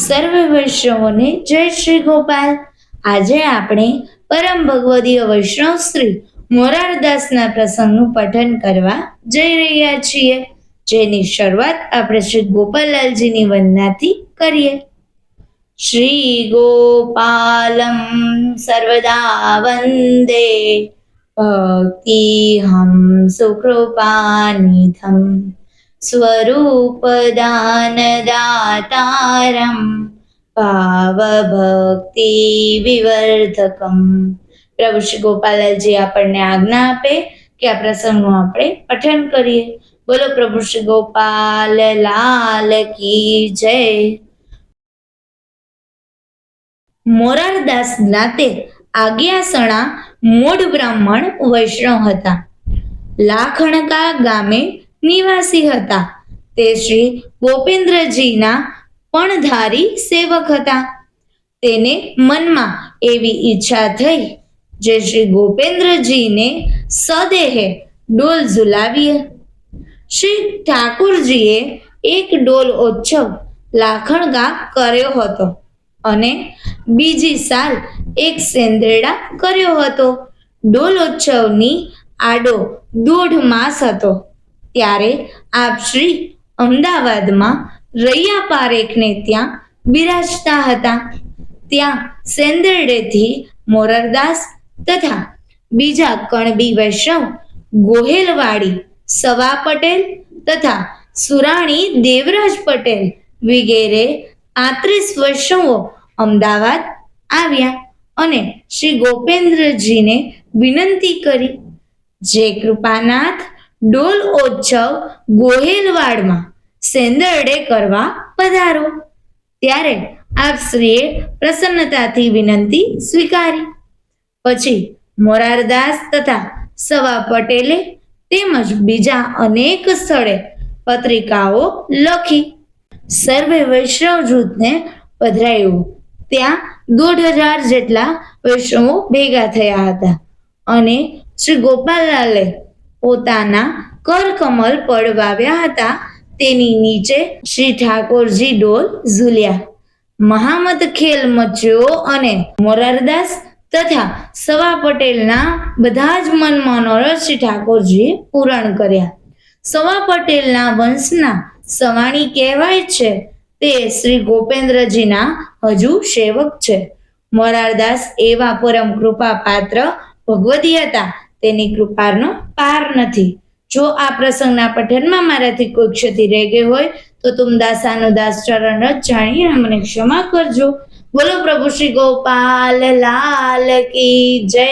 સર્વે વૈષ્ણવોને જય શ્રી ગોપાલ. આજે આપણે પરમ ભગવદીય વૈષ્ણવ શ્રી મોરારદાસના પ્રસંગનું પઠન કરવા જઈ રહ્યા છીએ, જેની શરૂઆત આપણે શ્રી ગોપાલલાલજીની વંદનાથી કરીએ. શ્રી ગોપાલમ સર્વદા વંદે. ભક્તિહમ સુકૃપાનિધમ. स्वरूपदानदातारं ભાવભક્તિ વિવર્ધકમ પ્રભુ શ્રી ગોપાલજી આપણને આજ્ઞા આપે કે આ પ્રસંગનું આપણે પઠન કરીએ બોલો પ્રભુ શ્રી ગોપાલ લાલ કી જય મોરારદાસ જ્ઞાતે આજ્ઞાસણા મૂળ બ્રાહ્મણ વૈષ્ણવ હતા લાખણકા ગામે નિવાસી હતા. તે શ્રી ગોપેન્દ્રજીના પણધારી સેવક હતા. તેને મનમાં એવી ઈચ્છા થઈ જે શ્રી ગોપેન્દ્રજીને સદેહે ડોલ ઝુલાવીએ. શ્રી ઠાકુરજીએ એક ડોલ ઉત્સવ લાખણગા કર્યો હતો અને બીજી સાલ એક સેન્દ્રેડા કર્યો હતો. ડોલ ઉત્સવની આડો દોઢ માસ હતો. ત્યારે આપ શ્રી અમદાવાદમાં રૈયા પારેખને ત્યાં બિરાજતા હતા. ત્યાં સેંદરડેથી મોરરદાસ તથા બીજા કણબી વૈષ્ણવ ગોહેલવાડી, સવા પટેલ તથા સુરાણી દેવરાજ પટેલ વગેરે આત્રીસ વૈષ્ણવો અમદાવાદ આવ્યા અને શ્રી ગોપેન્દ્રજીને વિનંતી કરી. જે કૃપાનાથ ડોલ ઉત્સવ ગોહેલવાડમાં સેંદરડે કરવા પધારો. ત્યારે આપ શ્રીએ પ્રસન્નતાથી વિનંતી સ્વીકારી. પછી મોરારદાસ તથા સવા પટેલે તેમજ બીજા અનેક સ્થળે પત્રિકાઓ લખી. સર્વે વૈષ્ણવ જૂથને પધરાયું. ત્યાં દોઢ હજાર જેટલા વૈષ્ણવો ભેગા થયા હતા અને શ્રી ગોપાલલાલે પોતાના કરકમલ પડવાવ્યા હતા. તેની નીચે શ્રી ઠાકોરજી ડોલ ઝૂલ્યા. મહામત ખેલ મચ્યો અને મોરારદાસ તથા સવા પટેલના બધા જ મન શ્રી ઠાકોરજીએ પૂરણ કર્યા. સવા પટેલના વંશના સવાણી કહેવાય છે. તે શ્રી ગોપેન્દ્રજીના હજુ સેવક છે. મોરારદાસ એવા પરમ કૃપા પાત્ર ભગવતી હતા તેની કૃપાનો પાર નથી. જો આ પ્રસંગના પઠનમાં મારાથી કોઈ ક્ષતિ રહી ગઈ હોય, તો તુમ દાસાનો દાસ ચરણ જ જાણી મને ક્ષમા કરજો. બોલો પ્રભુ શ્રી ગોપાલ, લાલ કી જય.